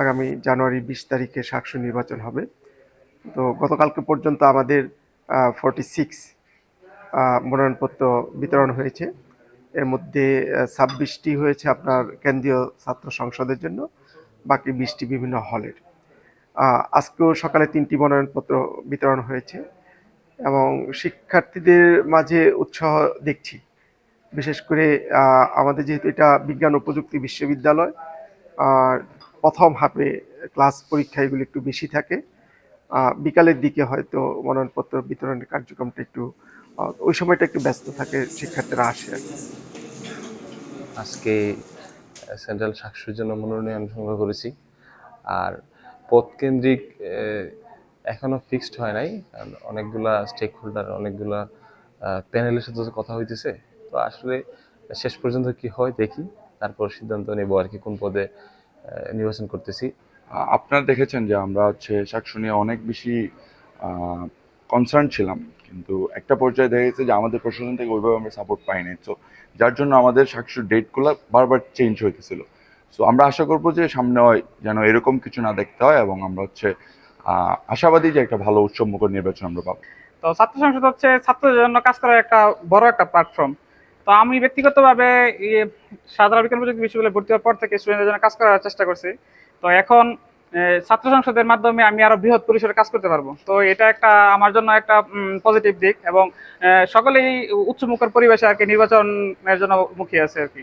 আগামী জানুয়ারি বিশ তারিখে সাকসু নির্বাচন হবে। তো গতকালকে পর্যন্ত আমাদের ফর্টি সিক্স মনোনয়নপত্র বিতরণ হয়েছে। এর মধ্যে ছাব্বিশটি হয়েছে আপনার কেন্দ্রীয় ছাত্র সংসদের জন্য, বাকি বিশটি বিভিন্ন হলের। আজকেও সকালে তিনটি মনোনয়নপত্র বিতরণ হয়েছে এবং শিক্ষার্থীদের মাঝে উৎসাহ দেখছি। বিশেষ করে আমাদের যেহেতু এটা বিজ্ঞান ও প্রযুক্তি বিশ্ববিদ্যালয়, আর প্রথম হাফে ক্লাস পরীক্ষা এগুলো একটু বেশি থাকে। বিকালের দিকে হয়তো মনোনয়নপত্র বিতরণের কার্যক্রমটা একটু ওই সময়টা একটু ব্যস্ত থাকে, শিক্ষার্থীরা আসে আর কি। আজকে সেন্ট্রাল সাকসুর জন্য মনোনয়ন সংগ্রহ করেছি। আর পদ এখনও ফিক্সড হয় নাই। অনেকগুলা স্টেক হোল্ডার অনেকগুলা প্যানেলের সাথে কথা হইতেছে। তো আসলে শেষ পর্যন্ত কি হয় দেখি, তারপর সিদ্ধান্ত নেব আর কি কোন পদে নির্বাচন করতেছি। আপনারা দেখেছেন যে আমরা হচ্ছে শাকসু নিয়ে অনেক বেশি কনসার্ন ছিলাম। কিন্তু একটা পর্যায়ে দেখা গেছে যে আমাদের প্রশাসন থেকে ওইভাবে আমরা সাপোর্ট পাইনি। তো যার জন্য আমাদের শাকসুর ডেটগুলো বারবার চেঞ্জ হইতেছিল। সো আমরা আশা করব যে সামনে হয় যেন এরকম কিছু না দেখতে হয় এবং আমরা হচ্ছে আশাবাদী যে একটা ভালো উৎসব মুখর নির্বাচন আমরা পাবো। তো ছাত্র সংসদ হচ্ছে ছাত্রদের জন্য কাজ করার একটা বড় একটা প্ল্যাটফর্ম তো আমি ব্যক্তিগতভাবে সাধারণ বিজ্ঞান প্রযুক্তি বিশ্ববিদ্যালয়ে ভর্তি হওয়ার পর থেকে স্টুডেন্টদের জন্য কাজ করার চেষ্টা করছি তো এখন ছাত্র সংসদের মাধ্যমে আমি আরও বৃহৎ পরিসরে কাজ করতে পারব তো এটা একটা আমার জন্য একটা পজিটিভ দিক এবং সকলেই উচ্চমুখর পরিবেশে আর কি নির্বাচনের জন্য মুখী আছে আর কি